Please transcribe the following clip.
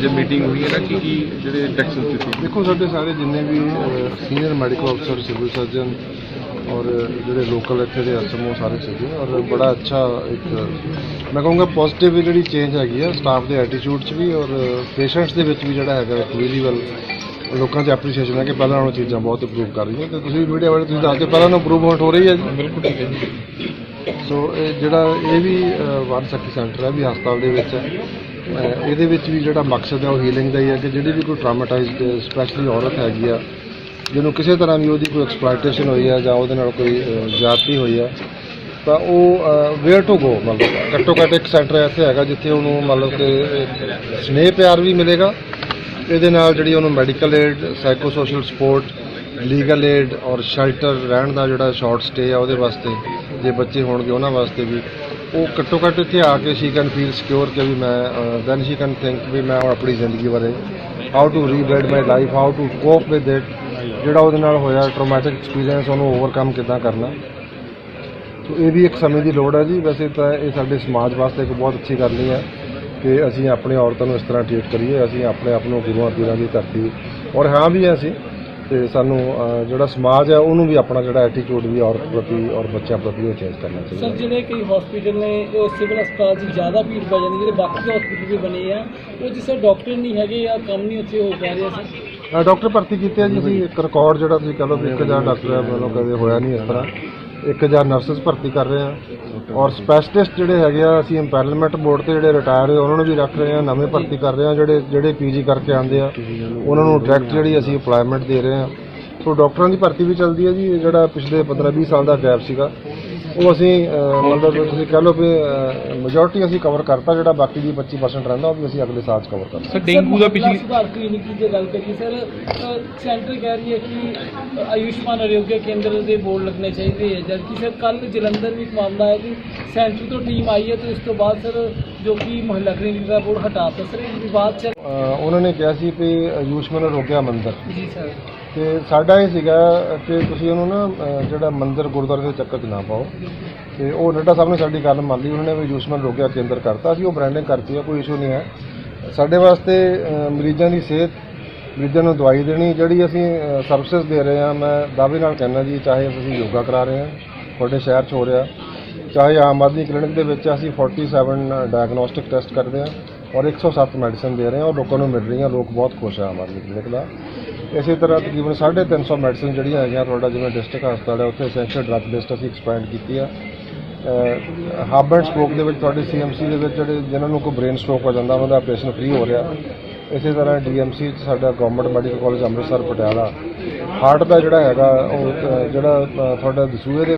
ਅੱਜ ਮੀਟਿੰਗ ਹੋਈ ਹੈ ਨਾ ਕੀ ਕੀ ਜਿਹੜੇ ਡਾਇਰੈਕਸ਼ਨ ਦਿੱਤੇ ਦੇਖੋ ਸਾਡੇ ਸਾਰੇ ਜਿੰਨੇ ਵੀ ਸੀਨੀਅਰ ਮੈਡੀਕਲ ਅਫਸਰ ਸਿਵਲ ਸਰਜਨ ਔਰ ਜਿਹੜੇ ਲੋਕਲ ਇੱਥੇ ਦੇ ਐਸਐਮਓ ਸਾਰੇ ਸੀਗੇ ਔਰ ਬੜਾ ਅੱਛਾ ਇੱਕ ਮੈਂ ਕਹੂੰਗਾ ਪੋਜ਼ਿਟਿਵ ਜਿਹੜੀ ਚੇਂਜ ਹੈਗੀ ਆ ਸਟਾਫ ਦੇ ਐਟੀਟਿਊਡ 'ਚ ਵੀ ਔਰ ਪੇਸ਼ੈਂਟਸ ਦੇ ਵਿੱਚ ਵੀ ਜਿਹੜਾ ਹੈਗਾ ਇੱਕ ਵਿਜ਼ੀਬਲ ਲੋਕਾਂ 'ਚ ਐਪਰੀਸ਼ੀਏਸ਼ਨ ਹੈ ਕਿ ਪਹਿਲਾਂ ਨਾਲੋਂ ਚੀਜ਼ਾਂ ਬਹੁਤ ਇੰਪਰੂਵ ਕਰ ਰਹੀਆਂ ਤੇ ਤੁਸੀਂ ਮੀਡੀਆ ਵਾਲੇ ਤੁਸੀਂ ਦੱਸਦੇ ਪਹਿਲਾਂ ਨਾਲੋਂ ਇੰਪਰੂਵਮੈਂਟ ਹੋ ਰਹੀ ਹੈ ਜੀ? ਬਿਲਕੁਲ ਠੀਕ ਹੈ ਜੀ। ਸੋ ਇਹ ਜਿਹੜਾ ਇਹ ਵੀ ਵਨ ਸਖੀ ਸੈਂਟਰ ਹੈ ਵੀ ਹਸਪਤਾਲ ਦੇ ਵਿੱਚ ਹੈ ਇਹਦੇ ਵਿੱਚ ਵੀ ਜਿਹੜਾ ਮਕਸਦ ਹੈ ਉਹ ਹੀਲਿੰਗ ਦਾ ਹੀ ਹੈ ਕਿ ਜਿਹੜੀ ਵੀ ਕੋਈ ਟਰਾਮਾਟਾਈਜ਼ਡ ਸਪੈਸ਼ਲੀ ਔਰਤ ਹੈਗੀ ਆ ਜਿਹਨੂੰ ਕਿਸੇ ਤਰ੍ਹਾਂ ਵੀ ਉਹਦੀ ਕੋਈ ਐਕਸਪਲੋਇਟੇਸ਼ਨ ਹੋਈ ਹੈ ਜਾਂ ਉਹਦੇ ਨਾਲ ਕੋਈ ਅ, ਹੋਈ ਹੈ ਤਾਂ ਉਹ ਵੇਅਰ ਟੂ ਗੋ ਮਤਲਬ ਘੱਟੋ ਘੱਟ ਇੱਕ ਸੈਂਟਰ ਇੱਥੇ ਹੈਗਾ ਜਿੱਥੇ ਉਹਨੂੰ ਮਤਲਬ ਕਿ ਸਨੇਹ ਪਿਆਰ ਵੀ ਮਿਲੇਗਾ। ਇਹਦੇ ਨਾਲ ਜਿਹੜੀ ਉਹਨੂੰ medical aid psycho social support legal aid ਔਰ ਸ਼ੈਲਟਰ ਰਹਿਣ ਦਾ ਜਿਹੜਾ ਸ਼ਾਰਟ ਸਟੇ ਆ ਉਹਦੇ ਵਾਸਤੇ ਜੇ ਬੱਚੇ ਹੋਣਗੇ ਉਹਨਾਂ ਵਾਸਤੇ ਵੀ ਉਹ ਘੱਟੋ ਘੱਟ ਇੱਥੇ ਆ ਕੇ ਸ਼ੀ ਕੈਨ ਫੀਲ ਸਿਕਿਉਰ ਕਿ ਵੀ ਮੈਂ ਦੈਨ ਸ਼ੀ ਕੈਨ ਥਿੰਕ ਵੀ ਮੈਂ ਆਪਣੀ ਜ਼ਿੰਦਗੀ ਬਾਰੇ how to rebuild my life how to cope with it ਜਿਹੜਾ ਉਹਦੇ ਨਾਲ ਹੋਇਆ ਟਰੋਮੈਟਿਕ ਐਕਸਪੀਰੀਅੰਸ ਉਹਨੂੰ ਓਵਰਕਮ ਕਿੱਦਾਂ ਕਰਨਾ। ਸੋ ਇਹ ਵੀ ਇੱਕ ਸਮੇਂ ਦੀ ਲੋੜ ਹੈ ਜੀ। ਵੈਸੇ ਤਾਂ ਇਹ ਸਾਡੇ ਸਮਾਜ ਵਾਸਤੇ ਇੱਕ ਬਹੁਤ ਅੱਛੀ ਗੱਲ ਨਹੀਂ ਹੈ ਕਿ ਅਸੀਂ ਆਪਣੇ ਔਰਤਾਂ ਨੂੰ ਇਸ ਤਰ੍ਹਾਂ ਟ੍ਰੀਟ ਕਰੀਏ, ਅਸੀਂ ਆਪਣੇ ਆਪ ਨੂੰ ਗੁਰੂਆਂ ਪੀਰਾਂ ਦੀ ਧਰਤੀ ਔਰ ਹਾਂ ਵੀ ਹੈ ਅਸੀਂ ਤੇ ਸਾਨੂੰ ਅਹ, ਜਿਹੜਾ ਸਮਾਜ ਹੈ ਉਹਨੂੰ ਵੀ ਆਪਣਾ ਜਿਹੜਾ ਐਟੀਟਿਊਡ ਵੀ ਔਰਤ ਪ੍ਰਤੀ ਔਰ ਬੱਚਿਆਂ ਪ੍ਰਤੀ ਉਹ ਚੇਂਜ ਕਰਨਾ ਚਾਹੀਦਾ। ਸਰ ਜਿਹੜੇ ਕਈ ਹਸਪੀਟਲ ਨੇ ਉਹ ਸਿਵਲ ਹਸਪਤਾਲ 'ਚ ਜ਼ਿਆਦਾ ਭੀੜ ਪੈ ਜਾਂਦੀ ਜਿਹੜੇ ਬਾਕੀ ਹਸਪੀਟਲ ਵੀ ਬਣੇ ਆ ਉਹ ਜਿਸ ਡਾਕਟਰ ਨਹੀਂ ਹੈਗੇ ਜਾਂ ਕੰਮ ਨਹੀਂ ਉੱਥੇ ਹੋ ਪਾ ਰਿਹਾ ਸਰ? ਅ, ਡਾਕਟਰ ਭਰਤੀ ਕੀਤੇ ਆ ਜੀ ਅਸੀਂ ਇੱਕ ਰਿਕਾਰਡ ਜਿਹੜਾ ਤੁਸੀਂ ਕਹ ਲਓ ਵੀ 1000 ਡਾਕਟਰ ਹੈ ਮਤਲਬ ਕਦੇ ਹੋਇਆ ਨਹੀਂ ਇਸ ਤਰ੍ਹਾਂ। 1000 ਨਰਸਸ ਭਰਤੀ ਕਰ ਰਹੇ ਆ। ਔਰ ਸਪੈਸ਼ਲਿਸਟ ਜਿਹੜੇ ਹੈਗੇ ਆ, ਅਸੀਂ ਇੰਪੈਰਲਮੈਂਟ ਬੋਰਡ ਤੇ ਜਿਹੜੇ ਰਿਟਾਇਰ ਹੋਏ, ਉਹਨਾਂ ਨੂੰ ਵੀ ਰੱਖ ਰਹੇ ਆ ਨਵੇਂ ਭਰਤੀ ਕਰ ਰਹੇ ਆ ਜਿਹੜੇ ਜਿਹੜੇ ਪੀਜੀ ਕਰਕੇ ਆਉਂਦੇ ਆ, ਉਹਨਾਂ ਨੂੰ ਡਾਇਰੈਕਟ ਜਿਹੜੀ ਅਸੀਂ ਅਪਲਾਇਮੈਂਟ ਦੇ ਰਹੇ ਆ ਸੋ ਡਾਕਟਰਾਂ ਦੀ ਭਰਤੀ ਵੀ ਚੱਲਦੀ ਹੈ ਜੀ ਜਿਹੜਾ ਪਿਛਲੇ 15 20 ਸਾਲ ਦਾ ਗੈਪ ਸੀਗਾ। ਉਹ ਅਸੀਂ ਮਤਲਬ ਤੁਸੀਂ ਕਹ ਲਓ ਵੀ ਮੈਜੋਰਟੀ ਅਸੀਂ ਕਵਰ ਕਰਤਾ ਜਿਹੜਾ ਬਾਕੀ ਦੀ 25% ਰਹਿੰਦਾ ਉਹ ਵੀ ਅਸੀਂ ਅਗਲੇ ਸਾਲ 'ਚ ਕਵਰ ਕਰਨਾ ਸਰ ਡੇਂਗੂ ਦਾ ਪਿਛਲੀ ਸੁਧਾਰ ਕਲੀਨਿਕ ਦੀ ਜੇ ਗੱਲ ਕਰੀਏ ਸਰ ਸੈਂਟਰ ਕਹਿ ਰਹੀ ਹੈ ਕਿ ਆਯੁਸ਼ਮਾਨ ਆਰੋਗਯ ਕੇਂਦਰ ਦੇ ਬੋਰਡ ਲੱਗਣੇ ਚਾਹੀਦੇ ਹੈ ਜਦਕਿ ਸਰ ਕੱਲ ਜਲੰਧਰ ਵੀ ਇੱਕ ਮਾਮਲਾ ਹੈ ਕਿ ਸੈਂਟਰ ਤੋਂ ਟੀਮ ਆਈ ਹੈ ਤੇ ਉਸ ਤੋਂ ਬਾਅਦ ਸਰ ਜੋ ਕਿ ਮੁਹੱਲਾ ਕਲੀਨਿਕ ਦਾ ਬੋਰਡ ਹਟਾਤਾ ਸਰ ਇਹ ਵਿਵਾਦ ਚੱਲ ਉਹਨਾਂ ਨੇ ਕਿਹਾ ਸੀ ਵੀ ਆਯੁਸ਼ਮਾਨ ਰੋਗਿਆ ਮੰਦਰ। ਜੀ ਸਰ। ਤੇ ਸਾਡਾ ਇਹ ਸੀਗਾ ਕਿ ਤੁਸੀਂ ਉਹਨੂੰ ਨਾ ਅ, ਜਿਹੜਾ ਮੰਦਿਰ ਗੁਰਦੁਆਰੇ ਦੇ ਚੱਕਰ 'ਚ ਨਾ ਪਾਓ। ਤੇ ਉਹ ਨੱਡਾ ਸਾਹਿਬ ਨੇ ਸਾਡੀ ਗੱਲ ਮੰਨ ਲਈ ਉਹਨਾਂ ਨੇ ਵੀ ਆਯੁਸ਼ਮਾਨ ਰੋਗਿਆ ਕੇਂਦਰ ਕਰਤਾ ਅਸੀਂ ਉਹ ਬ੍ਰਾਂਡਿੰਗ ਕਰਤੀ ਹੈ ਕੋਈ ਇਸ਼ੂ ਨਹੀਂ ਹੈ। ਸਾਡੇ ਵਾਸਤੇ ਅ, ਮਰੀਜ਼ਾਂ ਦੀ ਸਿਹਤ ਮਰੀਜ਼ਾਂ ਨੂੰ ਦਵਾਈ ਦੇਣੀ ਜਿਹੜੀ ਅਸੀਂ ਸਰਵਿਸਿਜ਼ ਦੇ ਰਹੇ ਹਾਂ ਮੈਂ ਦਾਅਵੇ ਨਾਲ ਕਹਿੰਦਾ ਜੀ ਚਾਹੇ ਅਸੀਂ ਯੋਗਾ ਕਰਾ ਰਹੇ ਹਾਂ ਤੁਹਾਡੇ ਸ਼ਹਿਰ 'ਚ ਹੋ ਰਿਹਾ ਚਾਹੇ ਆਮ ਆਦਮੀ ਕਲੀਨਿਕ ਦੇ ਵਿੱਚ ਅਸੀਂ 47 ਡਾਇਗਨੋਸਟਿਕ ਟੈਸਟ ਕਰਦੇ ਹਾਂ ਔਰ 107 ਮੈਡੀਸਨ ਦੇ ਰਹੇ ਹਾਂ ਔਰ ਲੋਕਾਂ ਨੂੰ ਮਿਲ ਰਹੀਆਂ ਲੋਕ ਬਹੁਤ ਖੁਸ਼ ਆ ਆਮ ਆਦਮੀ ਕਲੀਨਿਕ ਦਾ। ਇਸੇ ਤਰ੍ਹਾਂ ਤਕਰੀਬਨ 350 ਮੈਡੀਸਨ ਜਿਹੜੀਆਂ ਹੈਗੀਆਂ ਤੁਹਾਡਾ ਜਿਵੇਂ ਡਿਸਟ੍ਰਿਕਟ ਹਸਪਤਾਲ ਹੈ, ਉੱਥੇ ਐਸੈਂਸ਼ੀਅਲ ਡਰੱਗ ਲਿਸਟ ਅਸੀਂ ਐਕਸਪੈਂਡ ਕੀਤੀ ਆ। ਹੱਬ ਐਂਡ ਸਪੋਕ ਦੇ ਵਿੱਚ ਤੁਹਾਡੇ ਸੀਐਮਸੀ ਦੇ ਵਿੱਚ ਜਿਹੜੇ ਜਿਨ੍ਹਾਂ ਨੂੰ ਕੋਈ ਬ੍ਰੇਨ ਸਟ੍ਰੋਕ ਹੋ ਜਾਂਦਾ, ਉਹਨਾਂ ਦਾ ਆਪਰੇਸ਼ਨ ਫ੍ਰੀ ਹੋ ਰਿਹਾ। ਇਸੇ ਤਰ੍ਹਾਂ ਡੀਐਮਸੀ ਚ ਸਾਡਾ government medical college Amritsar, Patiala. Heart ਦਾ ਜਿਹੜਾ ਹੈਗਾ, ਉਹ ਜਿਹੜਾ ਤੁਹਾਡਾ ਦਸੂਏ ਦੇ